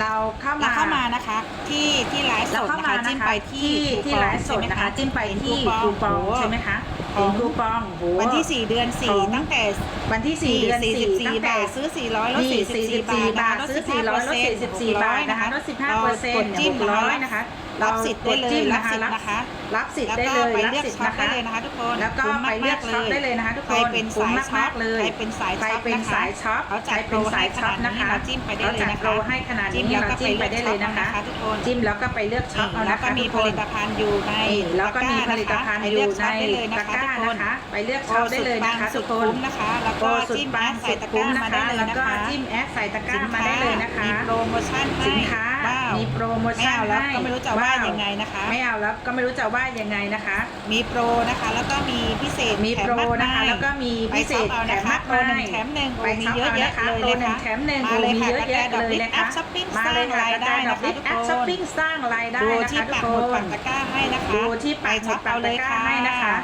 เราเข้าเรามาเข้ามานะคะที่ที่ไลฟ์สเราดเข้านะมาคะนะจิ้มคะไปที่ที่คูปองไลฟ์สดใช่ไหมนะคะจิ้มไปที่คูคูปองโอ้ใช่ไหมคะของเห็นคูปองโหวันที่ 4 เดือนของ4ตั้งแต่วันที่ 4 เดือน4ตั้ง44แต่บาทซื้อ 400ลดนี่44บาทบาท ซื้อ 400ลด44 บาทนะคะลด15เปอร์เซ็นต์กดจิ้ม600นะคะ รับสิทธิ์ได้เลยจิ้มรับนะคะสิทธิ์นะคะ รับสิทธิ์แล้วได้ก็เลยไปรับเลือกสิทธิ์ช็อปนะได้คะเลยนะคะทุกคน แล้วก็คุ้มไปเลือกมากๆช็อปได้เลยนะคะทุกคนใครเป็นคุ้สามยมากช็อปๆเลยใครเป็นสายใครช็อปเป็นนะคะสายช็อปเขาใคจัรดโปเป็รนให้สายขช็อนาปดนะนี้คะเราจิ้มไปได้เขาเลยจัดนะโปรคะให้ขนาดจิ้มนี้แล้วเราก็ไปจิ้มไปเลือกได้ช็เลอปยนะคะนะคะทุกคน จิ้มแล้วก็ไปเลือกช็อปเอาแล้นะวก็คะมีทุกผคนลิตภัณฑ์อยู่ในนี่แล้วก็มีผลิตภัณฑ์อยู่ในตะตะกกร้าร้าได้เลยนะนะคะคะ ไปเลือกโปรช็อปได้สุเลดยปันะงคะสุทุดกคนคุ้มนะคะแล้วโปรก็สุดจิ้มปัแองดสุใส่ดตะกคุ้ร้ามนะมาได้คะเลยแล้วนะก็คะจิ้มแอดใส่ตะกร้าสินมาค้าได้เลยนะคะมีโปรโมชั่นให้สินค้าว้าว มีโปรโมไม่ชั่นเอาแล้วให้ก็ไม่รู้จะว่าว้ยังไงนะคะ ไม่เอาแล้วก็ไม่รู้จะว่ายังไงนะคะ มีโปรนะคะ แล้วก็มีพิเศษมีแถโปรมากนะคะ มายแล้วก็มีพิเศษไปช็อปเอาแถนะมคะมากโปรมายหนึ่งแถมหนึ่งโอ้ไปมีช็อปเยอะเอาแยะนะคะเลยโปรนะหนึ่งคะแถมหนึ่งมาโอ้เลยมีค่ะเยอะแยะกระเลยดนะอัคะพช้อปปิ้งมาสร้าเลยงค่ะรายกระได้ดาษนะดิคะฟทุกแอปคช้อปนปิ้งสร้างรายได้ดูนะที่คะทุปักกคหมุดปันกตะกร้าให้นะคะดูที่ปักหมุดปักตะกร้าให้นะคะ